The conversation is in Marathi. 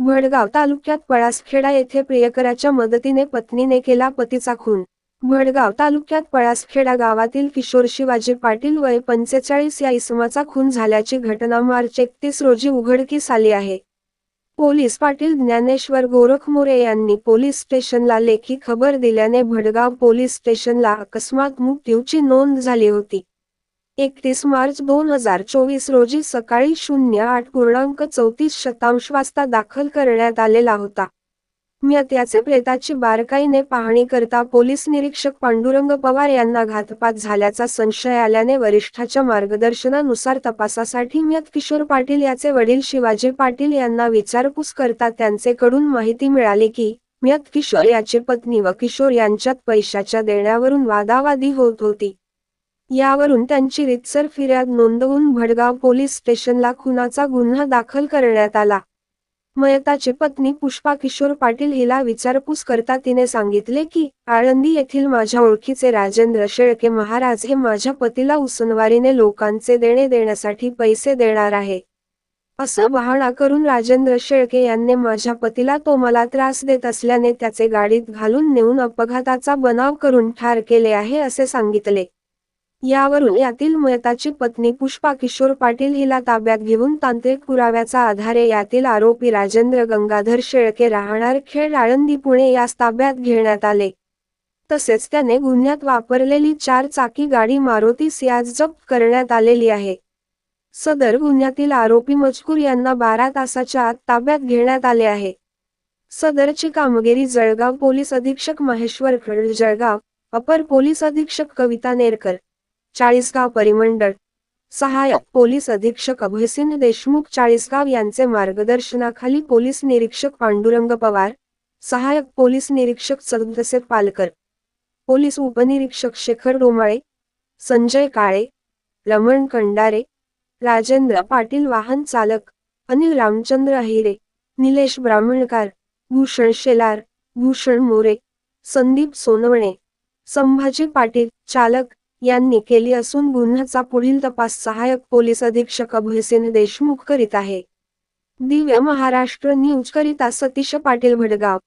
भडगाव तालुक्यात पळासखेडा येथे प्रियकराच्या मदतीने पत्नीने केला पतीचा खून. भडगाव तालुक्यात पळासखेडा गावातील किशोर शिवाजी पाटील वय पंचेचाळीस या इसमाचा खून झाल्याची घटना मार्च एकतीस रोजी उघडकीस आली आहे. पोलीस पाटील ज्ञानेश्वर गोरखमोरे यांनी पोलीस स्टेशनला लेखी खबर दिल्याने भडगाव पोलीस स्टेशनला अकस्मात मृत्यूची नोंद झाली होती. एकतीस मार्च दोन हजार चोवीस रोजी सकाळी शून्य आठ पूर्णांक चौतीस शतांश वाजता दाखल करण्यात आलेला होता. त्याचे प्रेताची बारकाईने पाहणी करता पोलीस निरीक्षक पांडुरंग पवार यांना घातपात झाल्याचा संशय आल्याने वरिष्ठाच्या मार्गदर्शनानुसार तपासासाठी म्यत किशोर पाटील याचे वडील शिवाजी पाटील यांना विचारपूस करता त्यांचेकडून माहिती मिळाली की म्यत किशोर याची पत्नी व किशोर यांच्यात पैशाच्या देण्यावरून वादावादी होत होती. यावरून त्यांची रितसर फिर्याद नोंदवून भडगाव पोलीस स्टेशनला खुनाचा गुन्हा दाखल करण्यात आला. मयताची पत्नी पुष्पा किशोर पाटील हिला विचारपूस करता तिने सांगितले की आळंदी येथील माझ्या ओळखीचे राजेंद्र शेळके महाराज हे माझ्या पतीला उसनवारीने लोकांचे देणे देण्यासाठी पैसे देणार आहे. असं बहाणा करून राजेंद्र शेळके यांनी माझ्या पतीला तो मला त्रास देत असल्याने त्याचे गाडीत घालून नेऊन अपघाताचा बनाव करून ठार केले आहे असे सांगितले. यावरून यातील मयताची पत्नी पुष्पा किशोर पाटील हिला ताब्यात घेऊन तांत्रिक पुराव्याचा आधारे यातील आरोपी राजेंद्र गंगाधर शेळके राहणार खेळ आळंदी पुणे यास ताब्यात घेण्यात आले. तसेच त्याने गुन्ह्यात वापरलेली चार चाकी गाडी मारुती सियाज जप्त करण्यात आलेली आहे. सदर गुन्ह्यातील आरोपी मजकूर यांना बारा तासाच्या आत ताब्यात घेण्यात आले आहे. सदरची कामगिरी जळगाव पोलीस अधीक्षक महेश्वर खड जळगाव अपर पोलीस अधीक्षक कविता नेरकर चाळीसगाव परिमंडळ. सहाय्यक पोलीस अधीक्षक अभयसिंह देशमुख चाळीसगाव यांचे मार्गदर्शनाखाली पोलीस निरीक्षक पांडुरंग पवार सहाय्यक पोलीस निरीक्षक सदस्य पालकर पोलीस उपनिरीक्षक शेखर डोमाळे संजय काळे रमण कंडारे राजेंद्र पाटील वाहन चालक अनिल रामचंद्र अहिरे निलेश ब्राह्मणकार भूषण शेलार भूषण मोरे संदीप सोनवणे संभाजी पाटील चालक यांनी केली असून गुन्ह्याचा पुढील तपास सहायक पोलीस अधीक्षक अभयसेन देशमुख करीत आहे. दिव्य महाराष्ट्र न्यूज करिता सतीश पाटील भडगाव.